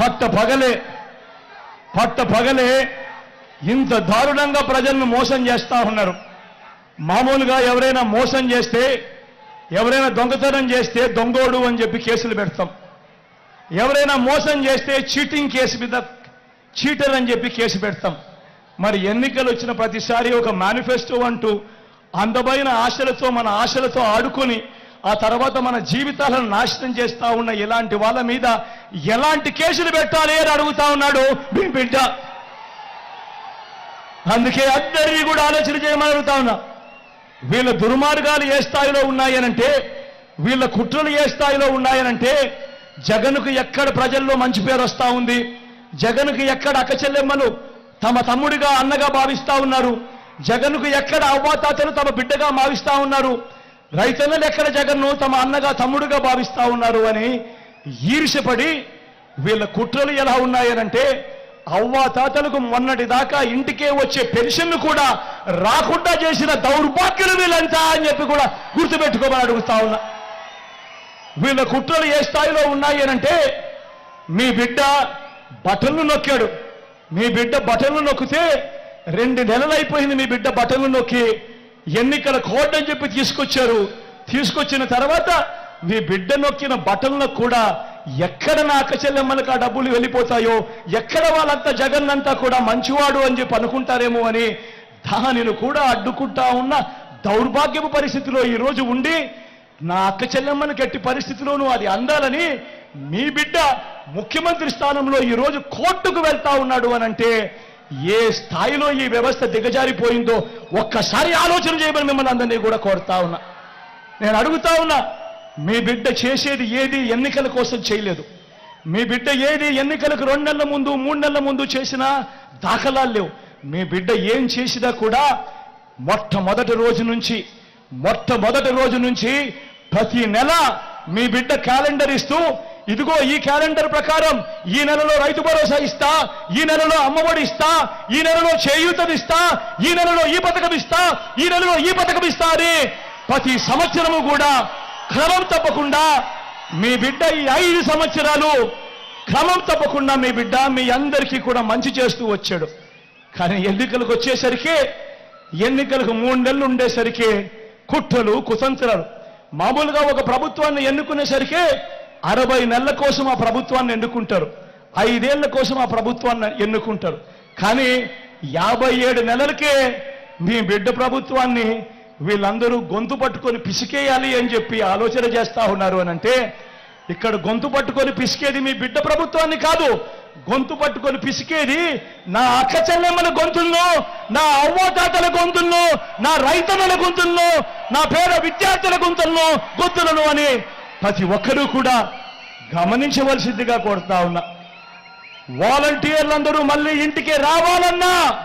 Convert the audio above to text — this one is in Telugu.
పట్ట పగలే పట్ట పగలే ఇంత దారుణంగా ప్రజలను మోసం చేస్తా ఉన్నారు. మామూలుగా ఎవరైనా మోసం చేస్తే ఎవరైనా దొంగతనం చేస్తే దొంగోడు అని చెప్పి కేసులు పెడతాం. ఎవరైనా మోసం చేస్తే చీటింగ్ కేసు మీద చీటర్ అని చెప్పి కేసు పెడతాం. మరి ఎన్నికలు వచ్చిన ప్రతిసారి ఒక మేనిఫెస్టో అంటూ అందమైన ఆశలతో మన ఆశలతో ఆడుకొని ఆ తర్వాత మన జీవితాలను నాశనం చేస్తా ఉన్న ఇలాంటి వాళ్ళ మీద ఎలాంటి కేసులు పెట్టాలి అని అడుగుతా ఉన్నాడు మీ బిడ్డ. అందుకే అందరినీ కూడా ఆలోచన చేయమని అడుగుతా ఉన్నా. వీళ్ళ దుర్మార్గాలు ఏ స్థాయిలో ఉన్నాయనంటే వీళ్ళ కుట్రలు ఏ స్థాయిలో ఉన్నాయనంటే జగన్కు ఎక్కడ ప్రజల్లో మంచి పేరు వస్తా ఉంది జగన్కు ఎక్కడ అక్కచెల్లెమ్మలు తమ తమ్ముడిగా అన్నగా భావిస్తా ఉన్నారు జగన్కు ఎక్కడ అవ్వాతాతలు తమ బిడ్డగా భావిస్తా ఉన్నారు రైతన్నలు ఎక్కడ జగన్ను తమ అన్నగా తమ్ముడుగా భావిస్తా ఉన్నారు అని ఈర్షపడి వీళ్ళ కుట్రలు ఎలా ఉన్నాయనంటే అవ్వా తాతలకు మొన్నటి దాకా ఇంటికే వచ్చే పెన్షన్లు కూడా రాకుండా చేసిన దౌర్భాగ్యులు వీళ్ళంతా అని చెప్పి కూడా గుర్తుపెట్టుకోమని అడుగుతా ఉన్నా. వీళ్ళ కుట్రలు ఏ స్థాయిలో ఉన్నాయి అనంటే మీ బిడ్డ బటన్లు నొక్కాడు. మీ బిడ్డ బటన్లు నొక్కితే రెండు నెలలు అయిపోయింది మీ బిడ్డ బటన్లు నొక్కి. ఎన్నికల కోడ్ అని చెప్పి తీసుకొచ్చారు. తీసుకొచ్చిన తర్వాత మీ బిడ్డ నొక్కిన బటన్లకు కూడా ఎక్కడ నా అక్క చెల్లెమ్మలకు ఆ డబ్బులు వెళ్ళిపోతాయో ఎక్కడ వాళ్ళంతా జగన్ అంతా కూడా మంచివాడు అని చెప్పి అనుకుంటారేమో అని దానిని కూడా అడ్డుకుంటా ఉన్న దౌర్భాగ్యపు పరిస్థితిలో ఈ రోజు ఉండి నా అక్క చెల్లెమ్మని గట్టి పరిస్థితిలోనూ అది అందాలని మీ బిడ్డ ముఖ్యమంత్రి స్థానంలో ఈరోజు కోర్టుకు వెళ్తా ఉన్నాడు అని అంటే ఏ స్థాయిలో ఈ వ్యవస్థ దిగజారిపోయిందో ఒక్కసారి ఆలోచన చేయమని మిమ్మల్ని అందరినీ కూడా కోరుతా ఉన్నా. నేను అడుగుతా ఉన్నా మీ బిడ్డ చేసేది ఏది ఎన్నికల కోసం చేయలేదు. మీ బిడ్డ ఏది ఎన్నికలకు రెండు నెలల ముందు మూడు నెలల ముందు చేసినా దాఖలాలు లేవు. మీ బిడ్డ ఏం చేసినా కూడా మొట్టమొదటి రోజు నుంచి మొట్టమొదటి రోజు నుంచి ప్రతి నెల మీ బిడ్డ క్యాలెండర్ ఇస్తూ ఇదిగో ఈ క్యాలెండర్ ప్రకారం ఈ నెలలో రైతు భరోసా ఇస్తా ఈ నెలలో అమ్మఒడి ఇస్తా ఈ నెలలో చేయూతది ఇస్తా ఈ నెలలో ఈ పథకం ఇస్తా ఈ నెలలో ఈ పథకం ఇస్తా అని ప్రతి సంవత్సరము కూడా క్రమం తప్పకుండా మీ బిడ్డ ఈ ఐదు సంవత్సరాలు క్రమం తప్పకుండా మీ బిడ్డ మీ అందరికీ కూడా మంచి చేస్తూ వచ్చాడు. కానీ ఎన్నికలకు వచ్చేసరికి ఎన్నికలకు మూడు నెలలు ఉండేసరికి కుట్రలు కుతంత్రాలు. మామూలుగా ఒక ప్రభుత్వాన్ని ఎన్నుకునేసరికి అరవై నెలల కోసం ఆ ప్రభుత్వాన్ని ఎన్నుకుంటారు. ఐదేళ్ళ కోసం ఆ ప్రభుత్వాన్ని ఎన్నుకుంటారు. కానీ యాభై ఏడు నెలలకే మీ బిడ్డ ప్రభుత్వాన్ని వీళ్ళందరూ గొంతు పట్టుకొని పిసికేయాలి అని చెప్పి ఆలోచన చేస్తా ఉన్నారు అని అంటే ఇక్కడ గొంతు పట్టుకొని పిసికేది మీ బిడ్డ ప్రభుత్వాన్ని కాదు. గొంతు పట్టుకొని పిసికేది నా అక్క చెల్లెమ్మల గొంతుల్లో నా అవ్వతాతల గొంతుల్లో నా రైతన్నల గొంతుల్లో నా పేద విద్యార్థుల గొంతుల్లో గొంతులను అని ప్రతి ఒక్కరూ కూడా గమనించవలసిందిగా కోరుతా ఉన్నా. వాలంటీర్లందరూ మళ్ళీ ఇంటికి రావాలన్నా